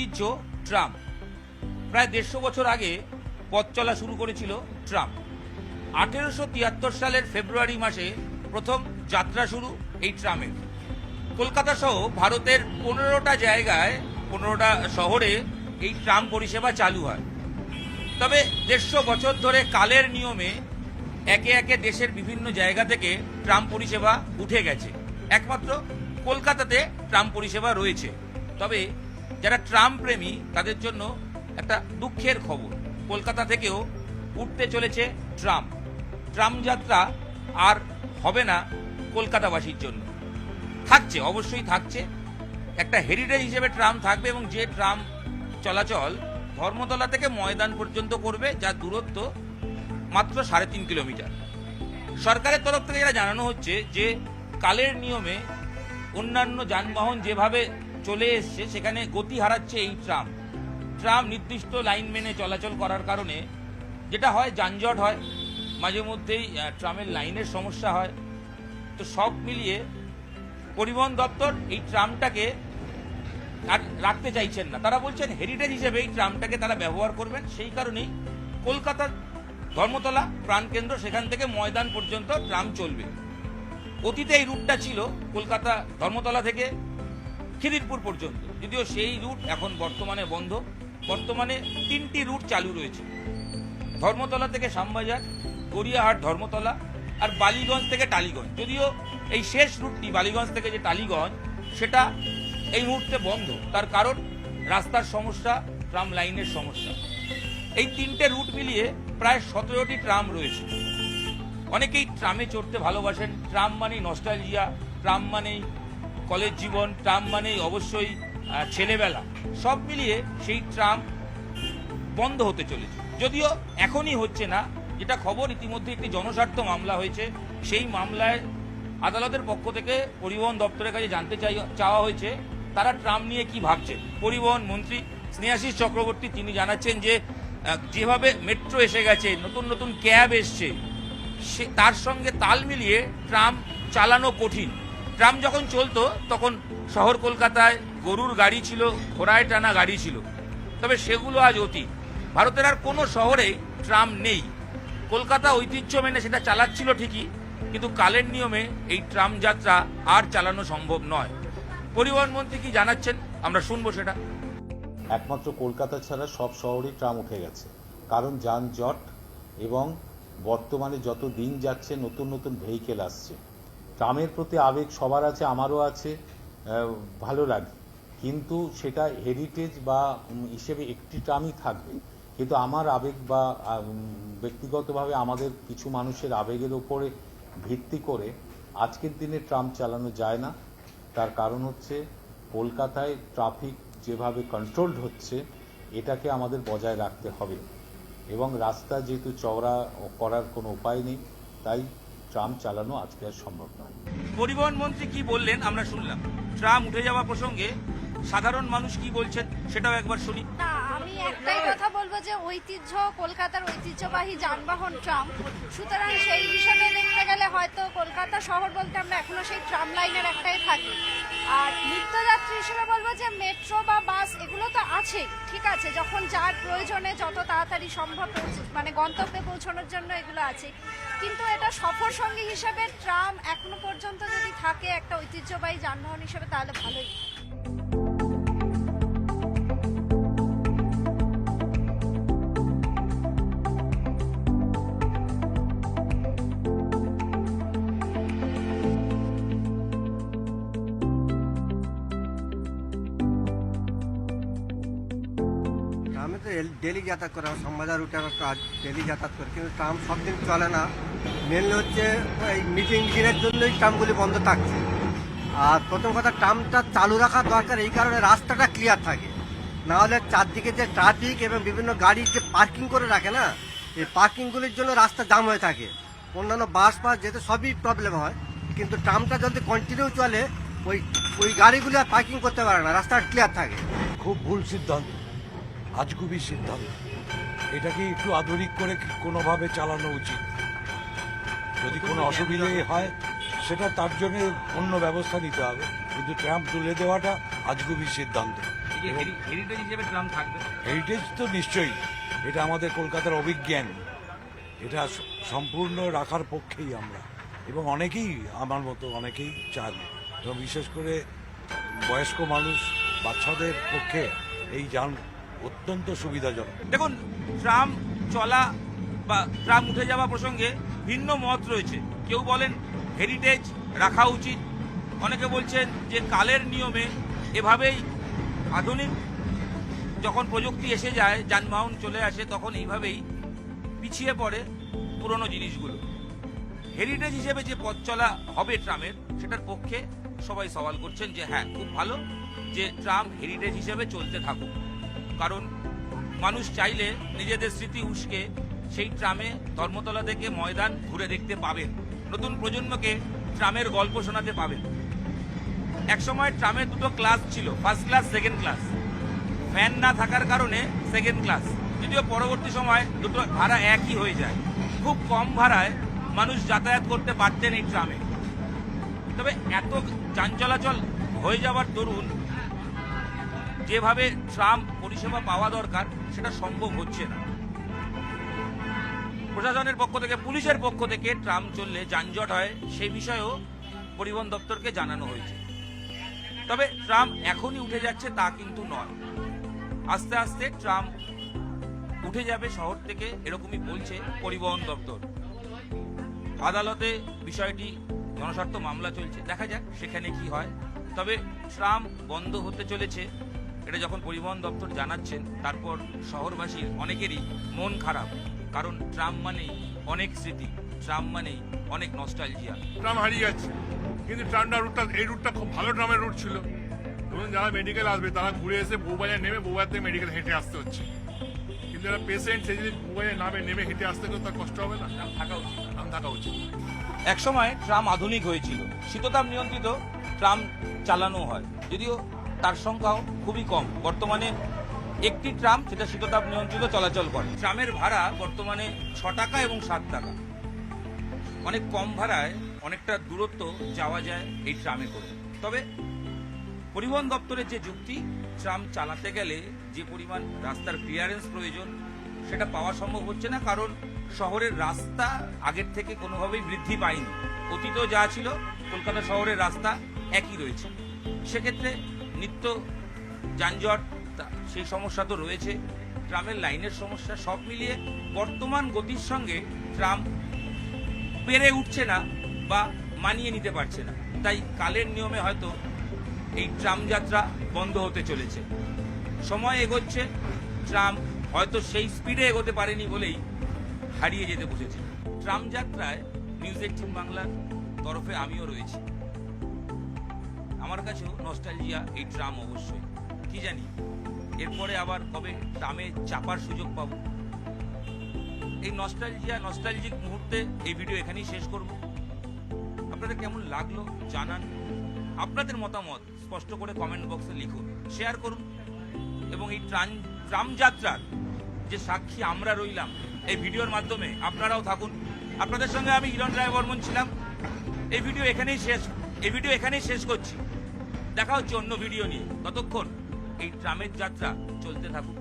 ঐতিহ্য ট্রাম প্রায় দেড়শো বছর আগে পথ চলা শুরু করেছিল ট্রাম আঠেরোশো তিয়াত্তর সালের ফেব্রুয়ারি মাসে প্রথম যাত্রা শুরু এই ট্রামের। কলকাতা সহ ভারতের পনেরোটা জায়গায়, পনেরোটা শহরে এই ট্রাম পরিষেবা চালু হয়। তবে দেড়শো বছর ধরে কালের নিয়মে একে একে দেশের বিভিন্ন জায়গা থেকে ট্রাম পরিষেবা উঠে গেছে। একমাত্র কলকাতাতে ট্রাম পরিষেবা রয়েছে। তবে যারা ট্রাম প্রেমী, তাদের জন্য একটা দুঃখের খবর। কলকাতা থেকেও উঠতে চলেছে ট্রাম ট্রাম যাত্রা আর হবে না কলকাতাবাসীর জন্য। থাকছে, অবশ্যই থাকছে। একটা হেরিটেজ হিসেবে ট্রাম থাকবে এবং যে ট্রাম চলাচল ধর্মতলা থেকে ময়দান পর্যন্ত করবে, যার দূরত্ব মাত্র সাড়ে তিন কিলোমিটার। সরকারের তরফ থেকে যেটা জানানো হচ্ছে যে, কালের নিয়মে অন্যান্য যানবাহন যেভাবে চলে এসছে, সেখানে গতি হারাচ্ছে এই ট্রাম। ট্রাম নির্দিষ্ট লাইন মেনে চলাচল করার কারণে যেটা হয়, যানজট হয়, মাঝে মধ্যেই ট্রামের লাইনের সমস্যা হয়। তো সব মিলিয়ে পরিবহন দপ্তর এই ট্রামটাকে আর রাখতে চাইছেন না। তারা বলছেন হেরিটেজ হিসেবে এই ট্রামটাকে তারা ব্যবহার করবেন। সেই কারণেই কলকাতার ধর্মতলা প্রাণকেন্দ্র সেখান থেকে ময়দান পর্যন্ত ট্রাম চলবে। অতীতে এই রুটটা ছিল কলকাতা ধর্মতলা থেকে খিদিরপুর পর্যন্ত। যদিও সেই রুট এখন বর্তমানে বন্ধ। বর্তমানে তিনটি রুট চালু রয়েছে। ধর্মতলা থেকে শ্যামবাজার, গড়িয়াহাট ধর্মতলা আর বালিগঞ্জ থেকে টালিগঞ্জ। যদিও এই শেষ রুটটি বালিগঞ্জ থেকে যে টালিগঞ্জ, সেটা এই মুহূর্তে বন্ধ। তার কারণ রাস্তার সমস্যা, ট্রাম লাইনের সমস্যা। এই তিনটে রুট মিলিয়ে প্রায় সতেরোটি ট্রাম রয়েছে। অনেকেই ট্রামে চড়তে ভালোবাসেন। ট্রাম মানেই নস্টালজিয়া, ট্রাম মানেই কলেজ জীবন, ট্রাম মানেই অবশ্যই ছেলেবেলা। সব মিলিয়ে সেই ট্রাম বন্ধ হতে চলেছে। যদিও এখনই হচ্ছে না, যেটা খবর ইতিমধ্যে একটি জনস্বার্থ মামলা হয়েছে। সেই মামলায় আদালতের পক্ষ থেকে পরিবহন দপ্তরের কাছে জানতে চাই, চাওয়া হয়েছে, তারা ট্রাম নিয়ে কি ভাবছে? পরিবহন মন্ত্রী স্নেহাশিস চক্রবর্তী, তিনি জানাচ্ছেন যে যেভাবে মেট্রো এসে গেছে, নতুন নতুন ক্যাব এসছে, সে, তার সঙ্গে তাল মিলিয়ে ট্রাম চালানো কঠিন। ট্রাম যখন চলতো, তখন শহর কলকাতায় গরুর গাড়ি ছিল, ঘোড়ায় টানা গাড়ি ছিল। তবে সেগুলো আজ অতীত। ভারতের আর কোনো শহরে ট্রাম নেই। কলকাতা ঐতিহ্য মেনে সেটা চালাচ্ছিল ঠিকই, কিন্তু কালের নিয়মে এই ট্রাম যাত্রা আর চালানো সম্ভব নয়। পরিবহন মন্ত্রী কি জানাচ্ছেন? আমরা শুনব সেটা। একমাত্র কলকাতা ছাড়া সব শহরেই ট্রাম উঠে গেছে। কারণ যানজট এবং বর্তমানে যত দিন যাচ্ছে, নতুন নতুন ভেহিকেল আসছে। ট্রামের প্রতি আবেগ সবার আছে, আমারও আছে ভালো লাগে। কিন্তু সেটা হেরিটেজ বা হিসেবে একটি ট্রামই থাকবে। কিন্তু আমার আবেগ বা ব্যক্তিগতভাবে আমাদের কিছু মানুষের আবেগের ওপরে ভিত্তি করে আজকের দিনে ট্রাম চালানো যায় না। তার কারণ হচ্ছে কলকাতায় ট্রাফিক যেভাবে কন্ট্রোলড হচ্ছে, এটাকে আমাদের বজায় রাখতে হবে। এবং রাস্তা যেহেতু চওড়া করার কোনো উপায় নেই, তাই ট্রাম চালানো আজকে আর সম্ভব নয়। পরিবহন মন্ত্রী কি বললেন আমরা শুনলাম। ট্রাম উঠে যাওয়া প্রসঙ্গে সাধারণ মানুষ কি বলছেন সেটাও একবার শুনি। না আমি একটাই কথা বলব যে ঐতিহ্য কলকাতার ঐতিহ্যবাহী যানবাহন ট্রাম সুতরাং সেই হিসাবে দেখতে গেলে হয়তো কলকাতা শহর বলতে আমরা এখনও সেই ট্রাম লাইনের একটাই থাকি। আর নিত্যযাত্রী হিসেবে বলব যে মেট্রো বা বাস এগুলো তো আছে ঠিক আছে যখন যার প্রয়োজনে যত তাড়াতাড়ি সম্ভব মানে গন্তব্যে পৌঁছানোর জন্য এগুলো আছে কিন্তু এটা সফর সঙ্গী হিসেবে ট্রাম এখনও পর্যন্ত যদি থাকে একটা ঐতিহ্যবাহী যানবাহন হিসেবে, তাহলে ভালোই। ডেলি যাতায়াত করা শ্যামবাজার রুটে আমার কাজ ডেলি যাতায়াত করে, কিন্তু ট্রাম সব দিন চলে না। মেনলি হচ্ছে, এই মিটিং দিনের জন্যই ট্রামগুলি বন্ধ থাকছে। আর প্রথম কথা, ট্রামটা চালু রাখা দরকার, এই কারণে রাস্তাটা ক্লিয়ার থাকে। না হলে চারদিকে যে ট্রাফিক এবং বিভিন্ন গাড়ি যে পার্কিং করে রাখে না, এই পার্কিংগুলির জন্য রাস্তা জাম হয়ে থাকে। অন্যান্য বাস ফাস যেতে সবই প্রবলেম হয়। কিন্তু ট্রামটা যদি কন্টিনিউ চলে, ওই ওই গাড়িগুলি আর পার্কিং করতে পারে না, রাস্তা ক্লিয়ার থাকে। খুব ভুল সিদ্ধান্ত। আজগুবি সিদ্ধান্ত। এটাকে একটু আধুনিক করে কোনোভাবে চালানো উচিত? যদি কোনো অসুবিধে হয় সেটা তার জন্য অন্য ব্যবস্থা নিতে হবে। কিন্তু ট্রাম্প তুলে দেওয়াটা আজগুবি সিদ্ধান্ত। হেরিটেজ তো নিশ্চয়ই। এটা আমাদের কলকাতার অভিজ্ঞান। এটা সম্পূর্ণ রাখার পক্ষেই আমরা। এবং অনেকেই আমার মতো অনেকেই চান। এবং বিশেষ করে বয়স্ক মানুষ বাচ্চাদের পক্ষে এই যান অত্যন্ত সুবিধাজনক। দেখুন, ট্রাম চলা বা ট্রাম উঠে যাওয়া প্রসঙ্গে ভিন্ন মত রয়েছে। কেউ বলেন হেরিটেজ রাখা উচিত। অনেকে বলছেন যে কালের নিয়মে এভাবেই আধুনিক যখন প্রযুক্তি এসে যায়, যানবাহন চলে আসে, তখন এইভাবেই পিছিয়ে পড়ে পুরনো জিনিসগুলো। হেরিটেজ হিসেবে যে পথ চলা হবে ট্রামের, সেটার পক্ষে সবাই সওয়াল করছেন যে হ্যাঁ খুব ভালো যে ট্রাম হেরিটেজ হিসেবে চলতে থাকুক। কারণ মানুষ চাইলে নিজেদের স্মৃতি উস্কে সেই ট্রামে ধর্মতলা থেকে ময়দান ঘুরে দেখতে পাবেন। নতুন প্রজন্মকে ট্রামের গল্প শোনাতে পাবেন। একসময় ট্রামের দুটো ক্লাস ছিল, first class, second class. Fan না থাকার কারণে সেকেন্ড ক্লাস। যদিও পরবর্তী সময় দুটো ভাড়া একই হয়ে যায়। খুব কম ভাড়ায় মানুষ যাতায়াত করতে পারতেন এই ট্রামে। তবে এত যান চলাচল হয়ে যাওয়ার দরুন যেভাবে ট্রাম পরিষেবা পাওয়া দরকার, সেটা সম্ভব হচ্ছে না। প্রশাসনের পক্ষ থেকে, পুলিশের পক্ষ থেকে ট্রাম চললে যানজট হয় সেই বিষয়েও পরিবহন দপ্তরকে জানানো হয়েছে। তবে ট্রাম এখনই উঠে যাচ্ছে তা কিন্তু নয়। আস্তে আস্তে ট্রাম উঠে যাবে শহর থেকে, এরকমই বলছে পরিবহন দপ্তর। আদালতে বিষয়টি জনস্বার্থ মামলা চলছে। দেখা যাক সেখানে কি হয়। তবে ট্রাম বন্ধ হতে চলেছে। এটা যখন পরিবহন দপ্তর জানাচ্ছেন তারপর শহরবাসীর অনেকেরই মন খারাপ। কারণ ট্রাম মানেই অনেক স্মৃতি ট্রাম মানেই অনেক নস্টালজিয়া ট্রাম হারিয়ে যাচ্ছে। কিন্তু ট্রামটা রুটটা এই রুটটা খুব ভালো ট্রামের রুট ছিল। ধরুন যারা মেডিকেল আসবে তারা ঘুরে এসে বউবাজার নেমে বউবাজার থেকে মেডিকেল হেঁটে আসতে হচ্ছে। কিন্তু যারা পেশেন্ট সে যদি বউবাজার নামে নেমে হেঁটে আসতে গেলে তার কষ্ট হবে না? থাকা উচিত। থাকা উচিত। একসময় ট্রাম আধুনিক হয়েছিল। শীততাপ নিয়ন্ত্রিত ট্রাম চালানো হয়। যদিও তার সংখ্যাও খুবই কম। বর্তমানে একটি ট্রাম সেটা শীততাপ নিয়ন্ত্রিত চলাচল করে। ট্রামের ভাড়া বর্তমানে ছ টাকা এবং সাত টাকা। অনেক কম ভাড়ায় অনেকটা দূরত্ব যাওয়া যায় এই ট্রামে করে। তবে পরিবহন দপ্তরের যে যুক্তি, ট্রাম চালাতে গেলে যে পরিমাণ রাস্তার ক্লিয়ারেন্স প্রয়োজন, সেটা পাওয়া সম্ভব হচ্ছে না কারণ শহরের রাস্তা আগের থেকে কোনোভাবেই বৃদ্ধি পায়নি। অতীতেও যা ছিল, কলকাতা শহরের রাস্তা একই রয়েছে। সেক্ষেত্রে নিত্য যানজট সেই সমস্যা তো রয়েছে। ট্রামের লাইনের সমস্যা সব মিলিয়ে বর্তমান গতির সঙ্গে ট্রাম পেরে উঠছে না বা মানিয়ে নিতে পারছে না। তাই কালের নিয়মে হয়তো এই ট্রাম যাত্রা বন্ধ হতে চলেছে। সময় এগোচ্ছে, ট্রাম হয়তো সেই স্পিডে এগোতে পারেনি বলেই হারিয়ে যেতে বসেছে। ট্রাম যাত্রায় নিউজ এইটিন বাংলার তরফে আমিও রয়েছি। আমার কাছেও নস্টালজিয়া এই ট্রাম অবশ্যই। কি জানি? এরপরে আবার কবে ট্রামে চাপার সুযোগ পাবো? এই নস্টালজিয়া নস্টালজিক মুহূর্তে এই ভিডিও এখানেই শেষ করব। আপনাদের কেমন লাগল জানান। আপনাদের মতামত স্পষ্ট করে কমেন্ট বক্সে লিখুন শেয়ার করুন। এবং এই ট্রান ট্রাম যাত্রার যে সাক্ষী আমরা রইলাম, এই ভিডিওর মাধ্যমে আপনারাও থাকুন। আপনাদের সঙ্গে আমি হিরণ রায় বর্মন ছিলাম। এই ভিডিও এখানেই শেষ, এই ভিডিও এখানেই শেষ করছি। দেখা হচ্ছে অন্য ভিডিও নিয়ে। ততক্ষণ এই ট্রামের যাত্রা চলতে থাকুক।